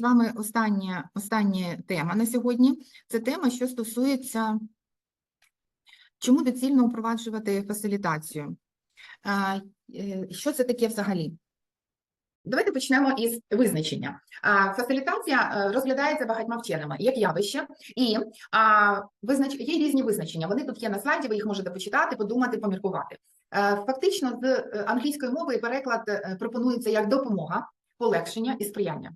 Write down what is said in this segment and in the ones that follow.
з вами остання, остання тема на сьогодні. Це тема, що стосується, чому доцільно впроваджувати фасилітацію. Е, Що це таке взагалі? Давайте почнемо із визначення. Фасилітація е, розглядається багатьма вченими як явище, і є різні визначення. Вони тут є на слайді, ви їх можете почитати, подумати, поміркувати. Е, Фактично, з англійської мови переклад пропонується як допомога, полегшення і сприяння.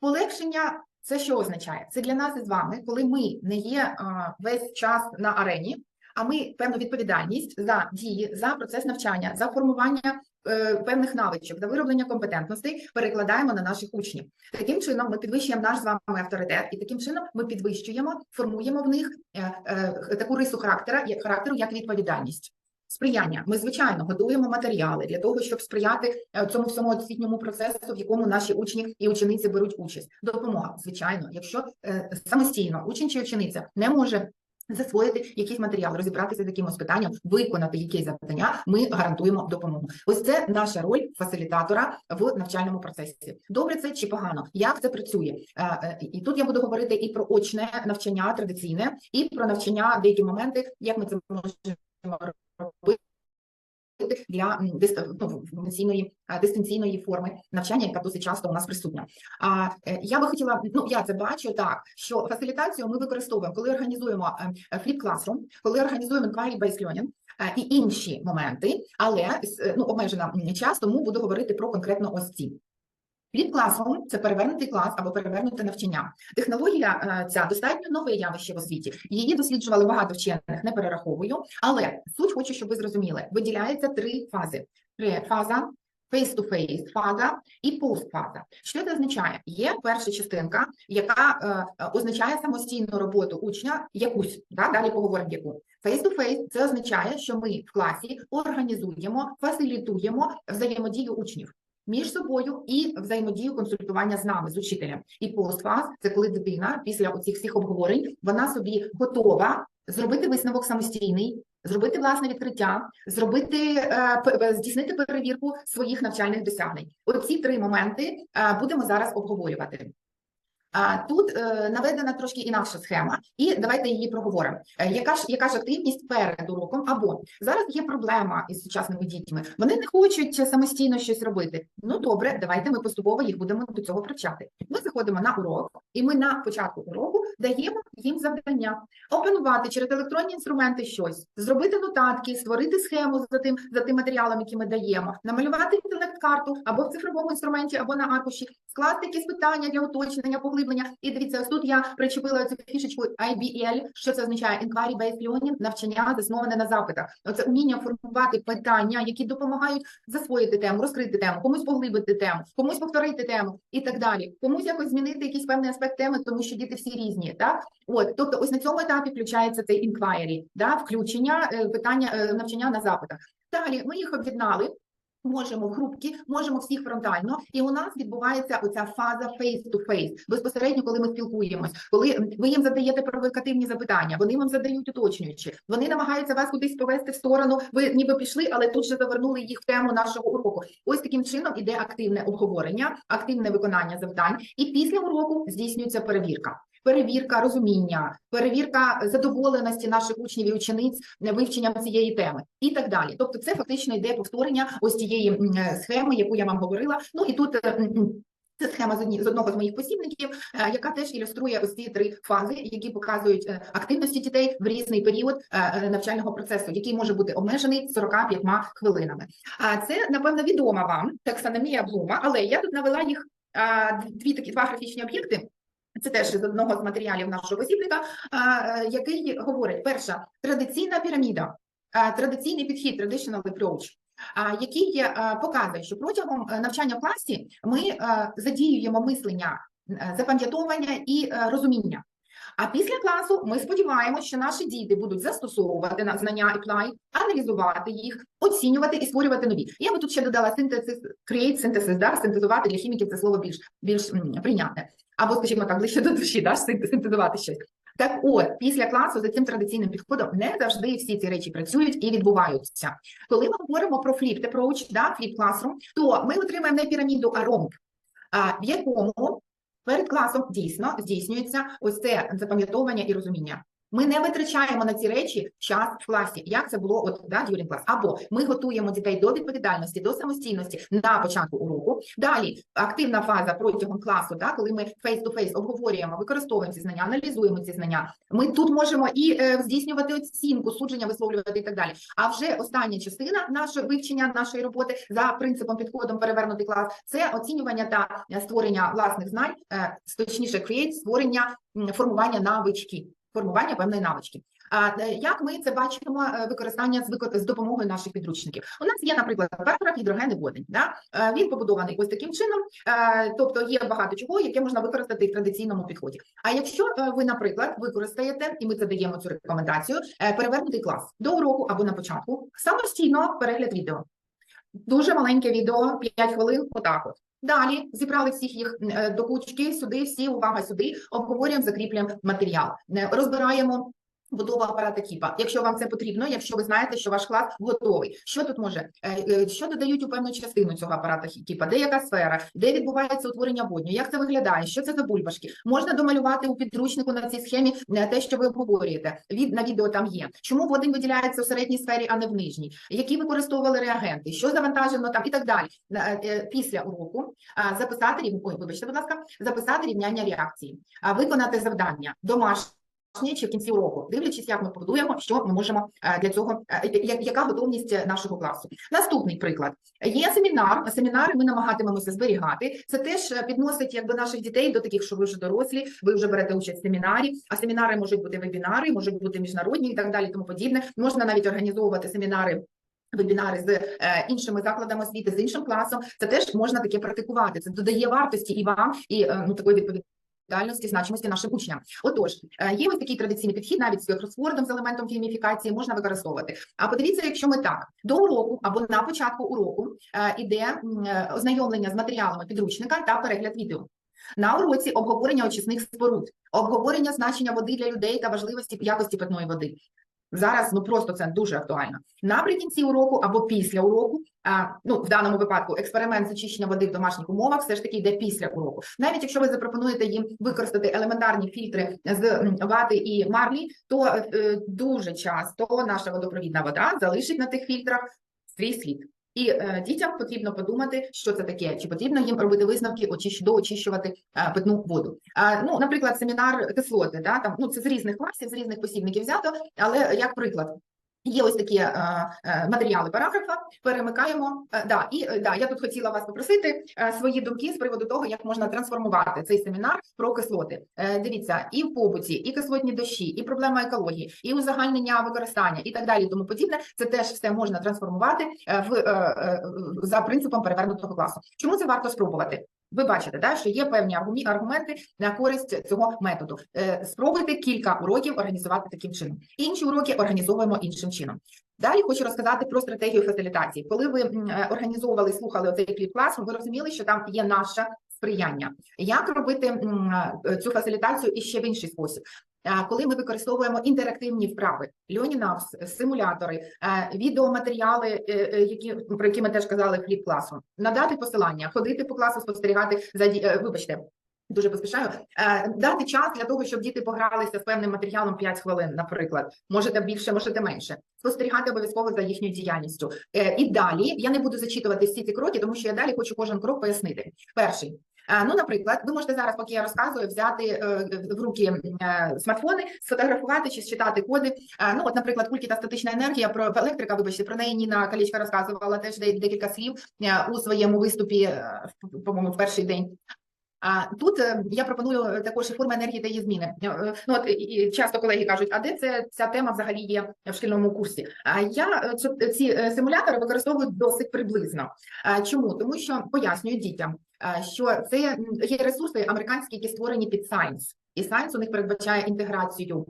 Полегшення це що означає? Це для нас із вами, коли ми не є весь час на арені, а ми певну відповідальність за дії, за процес навчання, за формування е, певних навичок, за вироблення компетентностей перекладаємо на наших учнів. Таким чином, ми підвищуємо наш з вами авторитет, і таким чином ми підвищуємо, формуємо в них е, е, таку рису характера, як характеру, як відповідальність. Сприяння. Ми, звичайно, готуємо матеріали для того, щоб сприяти е, цьому всьому освітньому процесу, в якому наші учні і учениці беруть участь. Допомога, звичайно, якщо е, самостійно учень чи учениця не може засвоїти якийсь матеріал, розібратися з якимось питанням, виконати якесь завдання, ми гарантуємо допомогу. Ось це наша роль фасилітатора в навчальному процесі. Добре це чи погано? Як це працює? Е, І тут я буду говорити і про очне навчання традиційне, і про навчання деякі моменти, як ми це можемо робити для ну, дистанційної, е, дистанційної форми навчання, яка досить часто у нас присутня. А е, я би хотіла, ну я це бачу так, що фасилітацію ми використовуємо, коли організуємо е, Flip Classroom, коли організуємо Inquiry Based Learning, е, і інші моменти, але ну обмежена час, тому буду говорити про конкретно ось ці. Flip Classroom – це перевернутий клас або перевернуте навчання. Технологія е, ця достатньо нове явище в освіті. Її досліджували багато вчених, не перераховую. Але суть хочу, щоб ви зрозуміли. Виділяється три фази: фаза, face-to-face фаза і пост-фаза. Що це означає? Є перша частинка, яка е, означає самостійну роботу учня, якусь да, далі поговоримо яку. Face-to-face – це означає, що ми в класі організуємо, фасилітуємо взаємодію учнів між собою і взаємодію консультування з нами, з учителем. І постфаз – це коли дитина після оцих всіх обговорень вона собі готова зробити висновок самостійний, зробити власне відкриття, зробити е, е, здійснити перевірку своїх навчальних досягнень. Оці три моменти е, будемо зараз обговорювати. Тут е, наведена трошки інакша схема, і давайте її проговоримо. Е, яка ж яка ж активність перед уроком? Або зараз є проблема із сучасними дітьми. Вони не хочуть самостійно щось робити. Ну добре, давайте ми поступово їх будемо до цього привчати. Ми заходимо на урок, і ми на початку уроку даємо їм завдання опанувати через електронні інструменти щось, зробити нотатки, створити схему за тим за тим матеріалом, який ми даємо, намалювати інтелект-карту або в цифровому інструменті, або на аркуші, скласти якісь питання для уточнення, поглиблення. І дивіться, ось тут я причепила цю фішечку IBL. Що це означає? Inquiry Based Learning, навчання засноване на запитах. Оце уміння формувати питання, які допомагають засвоїти тему, розкрити тему, комусь поглибити тему, комусь повторити тему і так далі. Комусь якось змінити якийсь певний аспект теми, тому що діти всі різні. Так, от тобто, ось на цьому етапі включається цей inquiry, да, включення е, питання е, навчання на запитах. Далі ми їх об'єднали. Можемо в групки, можемо всіх фронтально, і у нас відбувається оця фаза face-to-face, безпосередньо, коли ми спілкуємось, коли ви їм задаєте провокативні запитання, вони вам задають уточнюючі, вони намагаються вас кудись повести в сторону. Ви ніби пішли, але тут же завернули їх в тему нашого уроку. Ось таким чином іде активне обговорення, активне виконання завдань, і після уроку здійснюється перевірка. Перевірка розуміння, перевірка задоволеності наших учнів і учениць вивченням цієї теми і так далі. Тобто, це фактично йде повторення ось тієї е, схеми, яку я вам говорила. Ну і тут. е, Це схема з одного з моїх посібників, е, яка теж ілюструє ось ці три фази, які показують активності дітей в різний період навчального процесу, який може бути обмежений 45 хвилинами. А це напевно відома вам таксономія Блума, але я тут навела їх дві такі два графічні об'єкти. Це теж з одного з матеріалів нашого посібника, е, який говорить: перша традиційна піраміда, традиційний підхід, traditional approach, який е, показує, що протягом е, навчання в класі ми задіюємо мислення, запам'ятовування і розуміння. А після класу ми сподіваємося, що наші діти будуть застосовувати на знання apply, аналізувати їх, оцінювати і створювати нові. Я би тут ще додала синтезис, create synthesis, да, синтезувати для хіміків це слово більш більш прийнятне. Або, скажімо так, ближче до душі, да, синтезувати щось. Так от, після класу за цим традиційним підходом не завжди всі ці речі працюють і відбуваються. Коли ми говоримо про flipped approach, да, flip classroom, то ми отримаємо не піраміду, а ромб, в якому Перед класом дійсно здійснюється ось це запам'ятовування і розуміння. Ми не витрачаємо на ці речі час в класі, як це було от да, during клас. Або ми готуємо дітей до відповідальності, до самостійності на початку уроку. Далі активна фаза протягом класу, да, коли ми face-to-face обговорюємо, використовуємо ці знання, аналізуємо ці знання. Ми тут можемо і е, здійснювати оцінку, судження, висловлювати і так далі. А вже остання частина нашого вивчення нашої роботи за принципом підходом перевернутий клас це оцінювання та створення власних знань, е, точніше, create, створення формування навички формування певної навички. А е, як ми це бачимо е, використання з з допомогою наших підручників? У нас є, наприклад, параграф гідрогени водень. Да? Е, Він побудований ось таким чином, тобто є багато чого, яке можна використати в традиційному підході. А якщо ви, наприклад, використаєте, і ми це даємо цю рекомендацію, перевернутий клас до уроку або на початку, самостійно перегляд відео. Дуже маленьке відео, 5 хвилин, отак от. Далі зібрали всіх їх е, до кучки, сюди, всі, увага сюди, обговорюємо, закріплюємо матеріал, Е, розбираємо будову апарата кіпа. Якщо вам це потрібно, якщо ви знаєте, що ваш клас готовий. Що тут може? Е, е, Що додають у певну частину цього апарата кіпа? Де яка сфера? Де відбувається утворення водню? Як це виглядає? Що це за бульбашки? Можна домалювати у підручнику на цій схемі е, те, що ви обговорюєте. Від на відео там є. Чому водень виділяється у середній сфері, а не в нижній? Які використовували реагенти? Що завантажено там і так далі. Після уроку записати рів... Ой, вибачте, будь ласка, записати рівняння реакції, виконати завдання домашнє чи в кінці уроку, дивлячись, як ми побудуємо, що ми можемо е, для цього, е, яка готовність е, нашого класу. Наступний приклад є семінар. Семінари ми намагатимемося зберігати. Це теж підносить якби наших дітей до таких, що ви вже дорослі, ви вже берете участь в семінарі. А семінари можуть бути вебінари, можуть бути міжнародні і так далі, тому подібне. Можна навіть організовувати семінари. Вебінари з іншими закладами освіти, з іншим класом, це теж можна таке практикувати. Це додає вартості і вам, і ну такої відповідальності, значимості нашим учням. Отож, е, є ось такий традиційний підхід, навіть з кросвордом з елементом фільміфікації можна використовувати. А подивіться, якщо ми так до уроку або на початку уроку е, іде е, ознайомлення з матеріалами підручника та перегляд відео. На уроці обговорення очисних споруд, обговорення значення води для людей та важливості якості питної води. Зараз ну просто це дуже актуально. Наприкінці уроку або після уроку, а, ну в даному випадку експеримент з очищення води в домашніх умовах все ж таки йде після уроку. Навіть якщо ви запропонуєте їм використати елементарні фільтри з вати і марлі, то е, дуже часто наша водопровідна вода залишить на тих фільтрах свій слід. І е, дітям потрібно подумати, що це таке, чи потрібно їм робити висновки, очищ, доочищувати е, питну воду. Е, ну, наприклад, семінар кислоти, да, там, ну, це з різних класів, з різних посібників взято, але як приклад. Є ось такі е, е, матеріали параграфа, перемикаємо. Е, да, і е, да, я тут хотіла вас попросити е, свої думки з приводу того, як можна трансформувати цей семінар про кислоти. Е, дивіться, і в побуті, і кислотні дощі, і проблема екології, і узагальнення використання, і так далі, тому подібне. Це теж все можна трансформувати е, в е, е, за принципом перевернутого класу. Чому це варто спробувати? Ви бачите, да, що є певні аргументи на користь цього методу. Е, Спробуйте кілька уроків організувати таким чином. Інші уроки організовуємо іншим чином. Далі хочу розказати про стратегію фасилітації. Коли ви е, організовували, слухали оцей кліп клас, ви розуміли, що там є наше сприяння. Як робити е, цю фасилітацію і ще в інший спосіб? Коли ми використовуємо інтерактивні вправи, Льонінавс, симулятори, е, відеоматеріали, е, е, які про які ми теж казали кліп класу, надати посилання, ходити по класу, спостерігати за вибачте. Дуже поспішаю дати час для того, щоб діти погралися з певним матеріалом 5 хвилин, наприклад. Можете більше, можете менше. Спостерігати обов'язково за їхньою діяльністю. І далі я не буду зачитувати всі ці кроки, тому що я далі хочу кожен крок пояснити. Перший. Ну, наприклад, ви можете зараз, поки я розказую, взяти е, в руки е, смартфони, сфотографувати чи считати коди. Ну, от, наприклад, кульки та статична енергія про електрика, вибачте, про неї Ніна Калічка розказувала теж декілька слів е, у своєму виступі, по-моєму, в перший день. А тут я пропоную також і форми енергії та її зміни. Ну от і- часто колеги кажуть, а де це ця тема взагалі є в шкільному курсі? А я ці симулятори використовую досить приблизно. Чому? Тому що пояснюю дітям, що це є ресурси американські, які створені під Science. І Science у них передбачає інтеграцію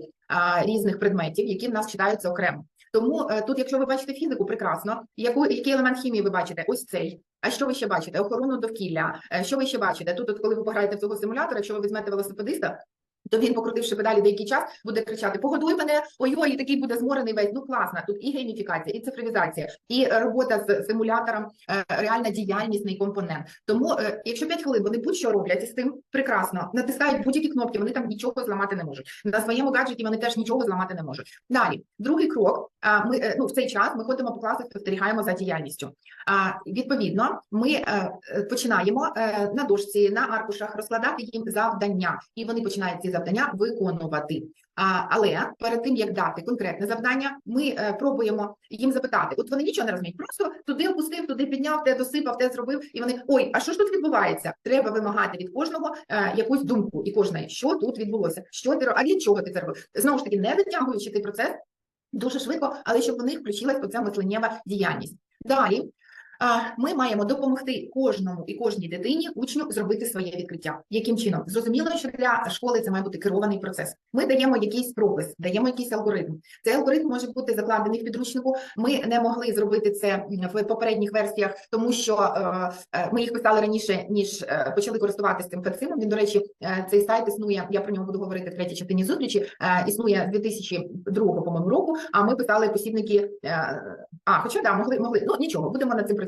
різних предметів, які в нас читаються окремо. Тому е, тут, якщо ви бачите фізику, прекрасно. Яку який елемент хімії ви бачите? Ось цей. А що ви ще бачите? Охорону довкілля. Е, Що ви ще бачите? Тут, от, коли ви пограєте в цього симулятора, якщо ви візьмете велосипедиста, То він, покрутивши педалі деякий час, буде кричати: Погодуй мене, ой-ой, і такий буде зморений весь. Ну класно. Тут і гейміфікація, і цифровізація, і е, робота з симулятором, е, реальна діяльнісний компонент. Тому, е, якщо 5 хвилин вони будь-що роблять із тим прекрасно, натискають будь-які кнопки, вони там нічого зламати не можуть. На своєму гаджеті вони теж нічого зламати не можуть. Далі, другий крок. Ми ну в цей час ми ходимо по класу, спостерігаємо за діяльністю. Відповідно, ми е, е, починаємо е, на дошці, на аркушах розкладати їм завдання, і вони починають ці завдання виконувати. Але перед тим як дати конкретне завдання, ми пробуємо їм запитати. От вони нічого не розуміють, просто туди опустив, туди підняв, те досипав, те зробив, і вони ой, а що ж тут відбувається? Треба вимагати від кожного якусь думку і кожної, що тут відбулося, що ти а для чого ти це робив? Знову ж таки, не витягуючи цей процес дуже швидко, але щоб у них включилась оця мисленнєва діяльність. Далі. Ми маємо допомогти кожному і кожній дитині учню зробити своє відкриття. Яким чином? Зрозуміло, що для школи це має бути керований процес. Ми даємо якийсь пропис, даємо якийсь алгоритм. Цей алгоритм може бути закладений в підручнику. Ми не могли зробити це в попередніх версіях, тому що е, е, ми їх писали раніше, ніж е, почали користуватися цим ферцимом. Він, до речі, цей сайт існує. Я про нього буду говорити в третій частині зустрічі. Існує з 2002 по-моєму року. А ми писали посібники. А, хоча да, могли, могли. Ну нічого, будемо над цим працювати.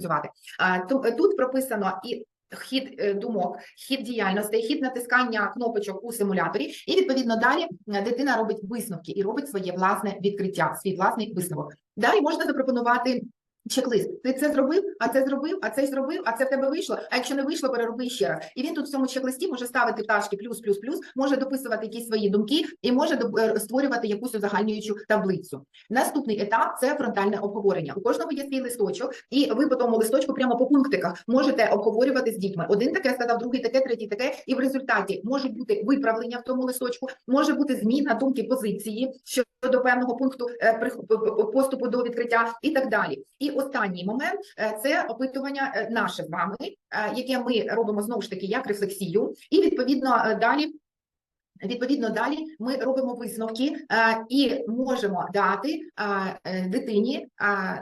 То- Тут прописано і. Хід е, думок, хід діяльностей, хід натискання кнопочок у симуляторі, і відповідно далі е, дитина робить висновки і робить своє власне відкриття, свій власний висновок. Далі можна запропонувати чек-лист. Ти це зробив, а це зробив, а це зробив, а це в тебе вийшло. А якщо не вийшло, перероби ще раз. І він тут в цьому чек-листі може ставити пташки плюс, плюс, плюс, може дописувати якісь свої думки і може е, створювати якусь узагальнюючу таблицю. Наступний етап це фронтальне обговорення. У кожного є свій листочок, і ви по тому листочку прямо по пунктиках можете обговорювати з дітьми. Один таке сказав, другий таке, третій таке. І в результаті може бути виправлення в тому листочку, може бути зміна думки позиції щодо певного пункту е, поступу до відкриття і так далі. І останній момент е, це опитування е, наше з вами, е, яке ми робимо знову ж таки як рефлексію, і відповідно далі. Відповідно, далі ми робимо висновки і можемо дати дитині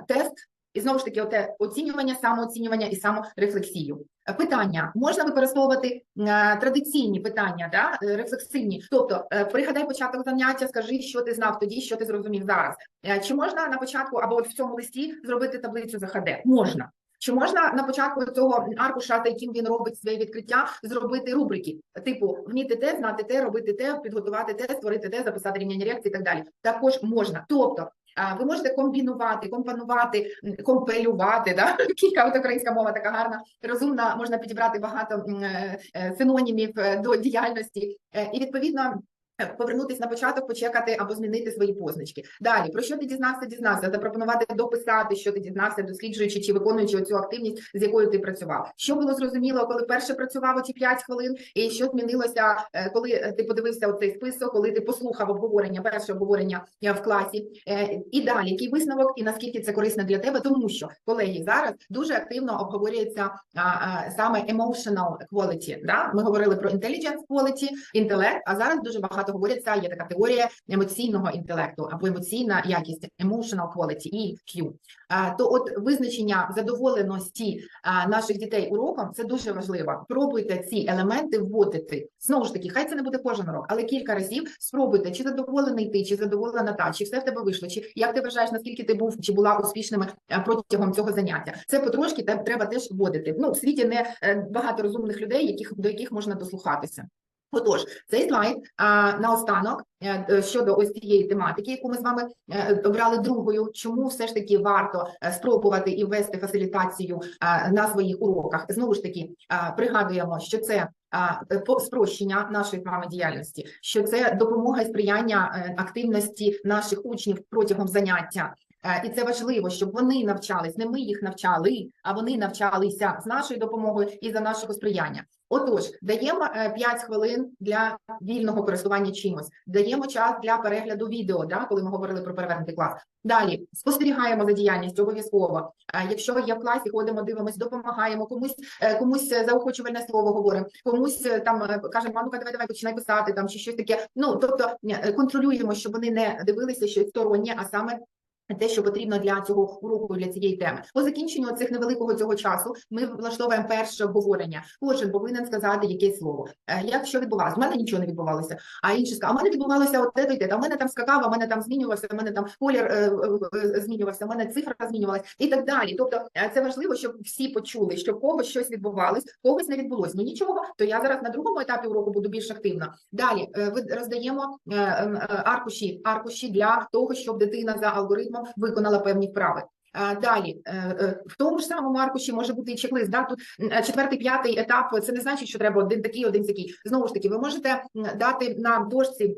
тест, і знову ж таки, оте оцінювання, самооцінювання і саморефлексію. Питання можна використовувати е, традиційні питання, да, е, рефлексивні. Тобто, е, пригадай початок заняття, скажи, що ти знав тоді, що ти зрозумів зараз. Чи можна на початку або в цьому листі зробити таблицю ЗХД? Можна. Чи можна на початку цього аркуша, за яким він робить своє відкриття, зробити рубрики, типу вміти те, знати те, робити те, підготувати те, створити те, записати рівняння реакції і так далі. Також можна. Тобто, ви можете комбінувати, компонувати, компелювати. Да? Кілька от українська мова така гарна, розумна, можна підібрати багато е, е, синонімів е, до діяльності, і відповідно. Е, Повернутись на початок, почекати або змінити свої позначки. Далі про що ти дізнався, дізнався, запропонувати дописати, що ти дізнався, досліджуючи чи виконуючи цю активність, з якою ти працював. Що було зрозуміло, коли перше працював оці 5 хвилин, і що змінилося, е, коли е, ти подивився оцей список, коли ти послухав обговорення, перше обговорення в класі, і далі який висновок, і наскільки це корисно для тебе, тому що колеги зараз дуже активно обговорюється саме emotional quality. Да? Ми говорили про intelligence quality, інтелект, а зараз дуже багато говориться. Є така теорія емоційного інтелекту або емоційна якість emotional quality, EQ. То от визначення задоволеності наших дітей уроком це дуже важливо. Пробуйте ці елементи вводити. Знову ж таки, хай це не буде кожен урок, але кілька разів спробуйте, чи задоволений ти, чи задоволена та, чи все в тебе вийшло, чи як ти вважаєш, наскільки ти був чи була успішними е, протягом цього заняття. Це потрошки треба теж вводити. Ну, в світі не е, багато розумних людей, яких до яких можна дослухатися. Отож, цей слайд а, наостанок е, е, щодо ось цієї тематики, яку ми з вами е, обрали другою. Чому все ж таки варто спробувати і ввести фасилітацію на своїх уроках? Знову ж таки, пригадуємо, що це а, спрощення нашої з вами діяльності, що це допомога і сприяння активності наших учнів протягом заняття. Е, І це важливо, щоб вони навчались, не ми їх навчали, а вони навчалися з нашою допомогою і за нашого сприяння. Отож, даємо е, 5 хвилин для вільного користування чимось, даємо час для перегляду відео, да, коли ми говорили про перевернутий клас. Далі спостерігаємо за діяльністю обов'язково. Е, Якщо є в класі, ходимо, дивимось, допомагаємо комусь, е, комусь е, заохочувальне слово говоримо, комусь е, там е, кажемо, а давай, давай, починай писати там чи щось таке. Ну тобто е, контролюємо, щоб вони не дивилися щось стороннє, а саме те, що потрібно для цього уроку, для цієї теми. По закінченню цих невеликого цього часу ми влаштовуємо перше обговорення. Кожен повинен сказати якесь слово. Е, Як що відбувалося? У мене нічого не відбувалося. А інші сказали, а в мене відбувалося от те, те. А в мене там скакав, а в мене там змінювався, в мене там колір е, е, змінювався, в мене цифра змінювалася і так далі. Тобто це важливо, щоб всі почули, що в когось щось відбувалось, когось не відбулось. Ну нічого, то я зараз на другому етапі уроку буду більш активна. Далі е, роздаємо аркуші, аркуші для того, щоб дитина за алгоритмом виконала певні вправи. Далі е, е, в тому ж самому аркуші може бути і чек-лист. Да? Тут е, четвертий, п'ятий етап. Це не значить, що треба один такий, один такий. Знову ж таки, ви можете дати на дошці.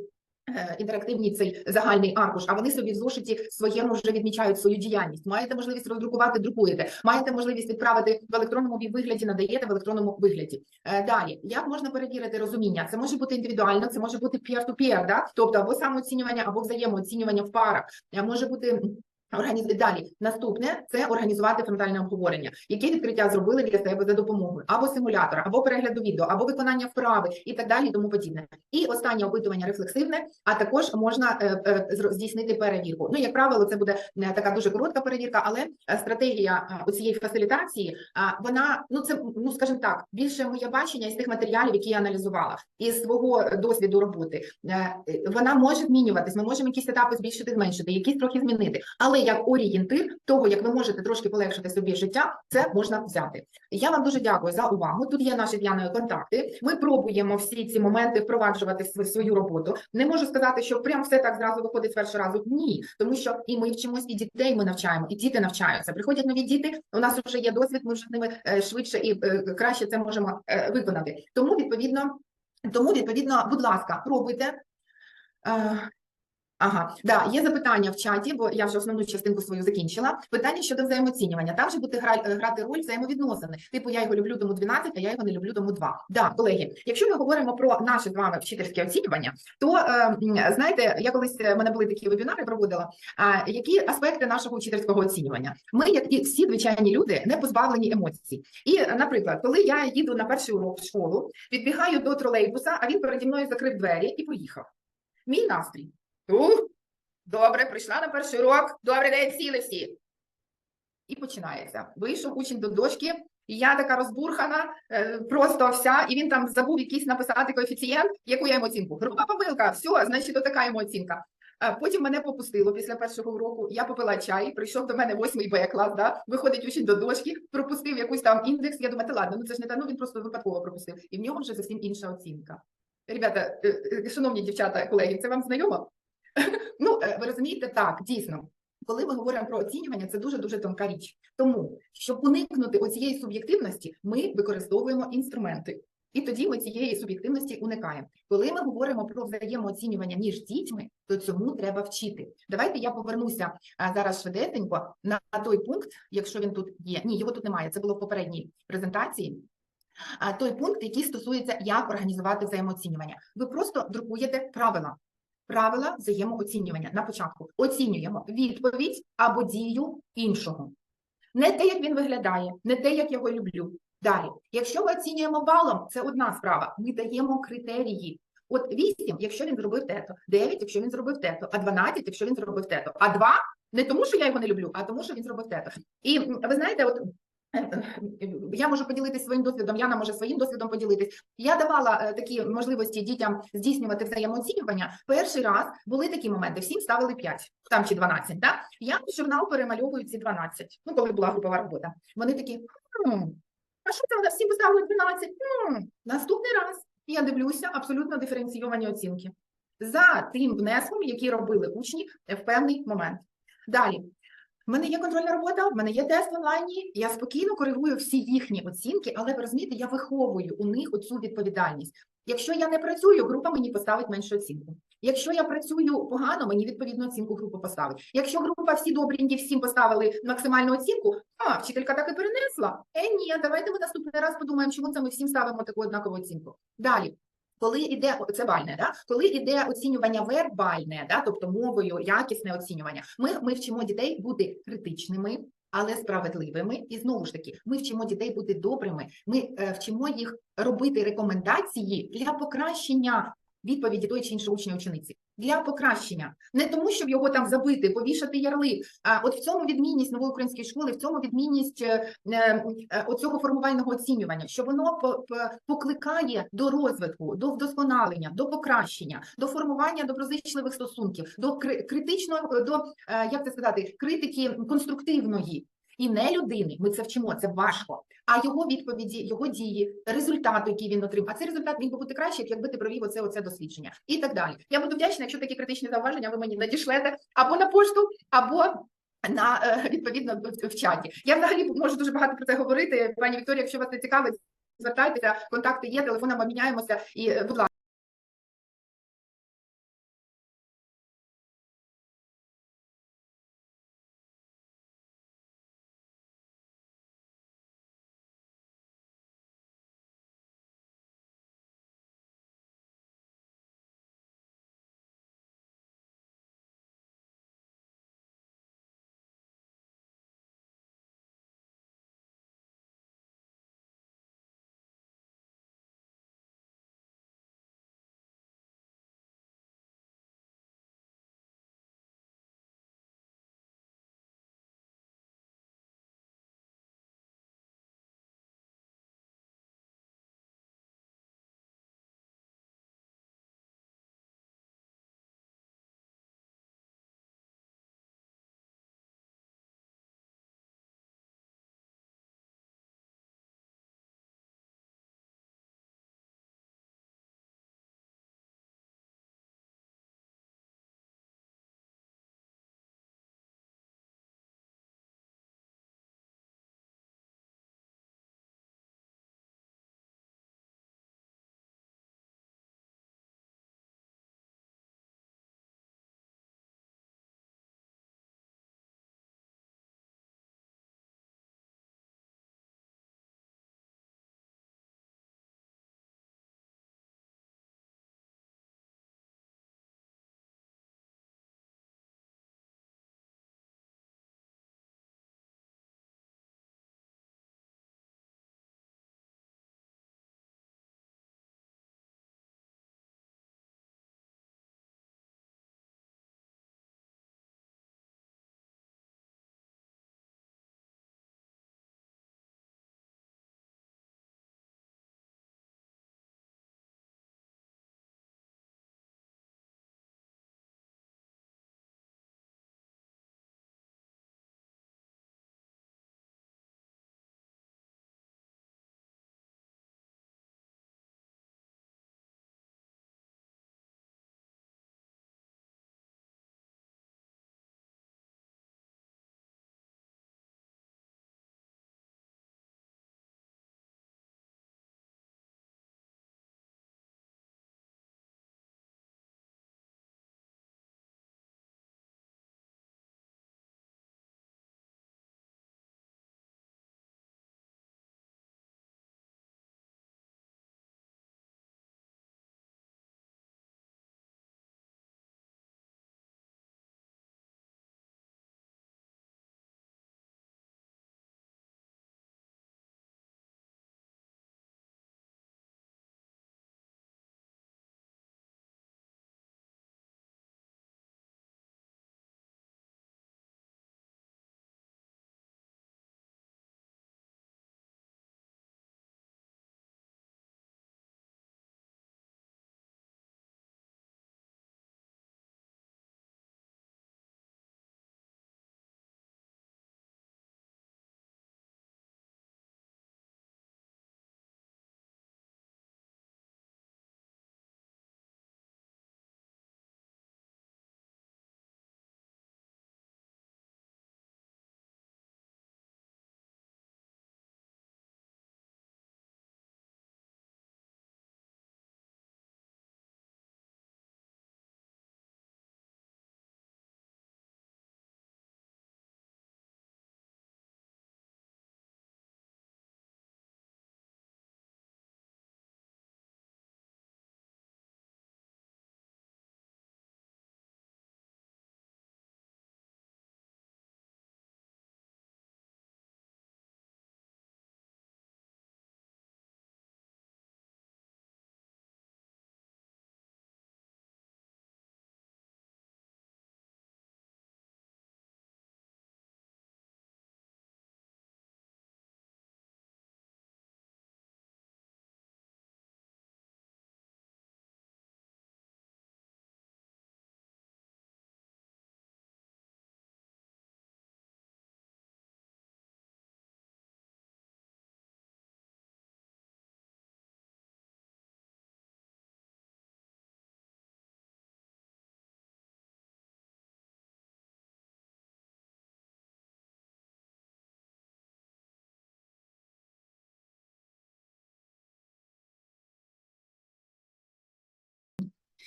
Е, Інтерактивний цей загальний аркуш, а вони собі в зошиті своєму вже відмічають свою діяльність. Маєте можливість роздрукувати, друкуєте. Маєте можливість відправити в електронному вигляді, надаєте в електронному вигляді. Е, Далі, як можна перевірити розуміння? Це може бути індивідуально, це може бути peer-to-peer, да? тобто або самооцінювання, або взаємооцінювання в парах. Е, Може бути Організ... Далі наступне це організувати фронтальне обговорення, яке відкриття зробили для себе за допомогою або симулятора, або перегляду відео, або виконання вправи і так далі, тому подібне. І останнє опитування рефлексивне, а також можна е, е, здійснити перевірку. Ну, як правило, це буде е, така дуже коротка перевірка, але стратегія е, цієї фасилітації, а, вона ну це ну скажімо так, більше моє бачення із тих матеріалів, які я аналізувала, із свого досвіду роботи. Вона може змінюватись. Ми можемо якісь етапи збільшити, зменшити, якісь трохи змінити. Але як орієнтир того, як ви можете трошки полегшити собі життя, це можна взяти. Я вам дуже дякую за увагу. Тут є наші з Яною контакти. Ми пробуємо всі ці моменти впроваджувати свою роботу. Не можу сказати, що прям все так зразу виходить з першого разу. Ні, тому що і ми вчимось, і дітей ми навчаємо, і діти навчаються. Приходять нові діти. У нас вже є досвід. Ми вже з ними е, швидше і е, краще це можемо е, виконати. Тому відповідно, тому відповідно, будь ласка, пробуйте. Е, Ага, да, є запитання в чаті, бо я вже основну частинку свою закінчила. Питання щодо взаємооцінювання. Там же буде е, грати роль взаємовідносини. Типу, я його люблю, тому 12, а я його не люблю, тому 2. Да, колеги, якщо ми говоримо про наше з вами вчительське оцінювання, то е, знаєте, я колись е, в мене були такі вебінари, проводила. А які аспекти нашого вчительського оцінювання? Ми, як і всі звичайні люди, не позбавлені емоцій. І, е, наприклад, коли я їду на перший урок в школу, підбігаю до тролейбуса, а він переді мною закрив двері і поїхав. Мій настрій. Ух, добре, прийшла на перший урок. Добрий день, сіли. І починається. Вийшов учень до дошки, і я така розбурхана, е, просто вся, і він там забув якийсь написати коефіцієнт, яку я йому оцінку. Груба помилка, все, значить, то така йому оцінка. Потім мене попустило після першого уроку. Я попила чай, прийшов до мене восьмий Б клас, да? виходить учень до дошки, пропустив якийсь там індекс. Я думаю, та ладно, ну це ж не та, ну він просто випадково пропустив. І в нього вже зовсім інша оцінка. Ребята, е, е, шановні дівчата, колеги, це вам знайомо? Ну, е, ви розумієте, так, дійсно. Коли ми говоримо про оцінювання, це дуже дуже тонка річ. Тому, щоб уникнути оцієї суб'єктивності, ми використовуємо інструменти. І тоді ми цієї суб'єктивності уникаємо. Коли ми говоримо про взаємооцінювання між дітьми, то цьому треба вчити. Давайте я повернуся зараз швидесенько на той пункт, якщо він тут є. Ні, його тут немає. Це було в попередній презентації. Той пункт, який стосується, як організувати взаємооцінювання. Ви просто друкуєте правила. Правила взаємооцінювання на початку. Оцінюємо відповідь або дію іншого. Не те, як він виглядає, не те, як його люблю. Далі, якщо ми оцінюємо балом, це одна справа. Ми даємо критерії. От 8, якщо він зробив тето, 9, якщо він зробив тето, а 12, якщо він зробив тето, а 2 не тому, що я його не люблю, а тому, що він зробив тето. І ви знаєте, от я можу поділитися своїм досвідом, Яна може своїм досвідом поділитись. Я давала е, такі можливості дітям здійснювати взаємооцінювання. Перший раз були такі моменти, всім ставили 5, там чи 12, так? Я в журнал перемальовую ці 12, ну, коли була групова робота. Вони такі, «Хм, а що це вони всі поставили 12? Хм, наступний раз я дивлюся абсолютно диференційовані оцінки за тим внеском, який робили учні в певний момент. Далі. В мене є контрольна робота, в мене є тест в онлайні. Я спокійно коригую всі їхні оцінки, але ви розумієте, я виховую у них оцю відповідальність. Якщо я не працюю, група мені поставить меншу оцінку. Якщо я працюю погано, мені відповідно оцінку група поставить. Якщо група всі добренькі, всім поставили максимальну оцінку, а вчителька так і перенесла. Е, ні, давайте ми наступний раз подумаємо, чому це ми всім ставимо таку однакову оцінку. Далі. Коли йде це бальне, да? коли йде оцінювання вербальне, да? тобто мовою, якісне оцінювання, ми, ми вчимо дітей бути критичними, але справедливими. І знову ж таки, ми вчимо дітей бути добрими. Ми е, вчимо їх робити рекомендації для покращення відповіді тої чи іншої учня учениці для покращення, не тому, щоб його там забити, повішати ярлик. А от в цьому відмінність нової української школи, в цьому відмінність е, е, оцього формувального оцінювання, що воно по- по- покликає до розвитку, до вдосконалення, до покращення, до формування доброзичливих стосунків, до критичного до е, як це сказати, критики конструктивної. І не людини, ми це вчимо, це важко. А його відповіді, його дії, результати, які він отримав. А цей результат міг би бути краще, якби ти провів оце, оце дослідження, і так далі. Я буду вдячна, якщо такі критичні зауваження ви мені надішлете або на пошту, або на е, відповідно в, чаті. Я взагалі можу дуже багато про це говорити. Пані Вікторія, якщо вас це цікавить, звертайтеся, контакти є, телефоном обміняємося і, е, будь ласка.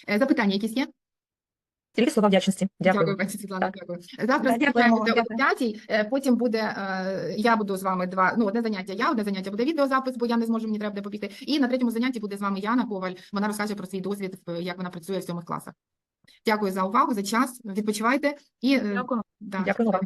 Запитання якісь є? Тільки слова вдячності. Дякую. Дякую, пані Світлана, Так. дякую. Завтра Да, дякуємо, зустрічаємося о дякую. 5 е, потім буде, е, я буду з вами два, ну, одне заняття я, одне заняття буде відеозапис, бо я не зможу, мені треба буде побігти. І на третьому занятті буде з вами Яна Коваль, вона розкаже про свій досвід, як вона працює в сьомих класах. Дякую за увагу, за час, відпочивайте і... е, Дякую. да, Дякую вам.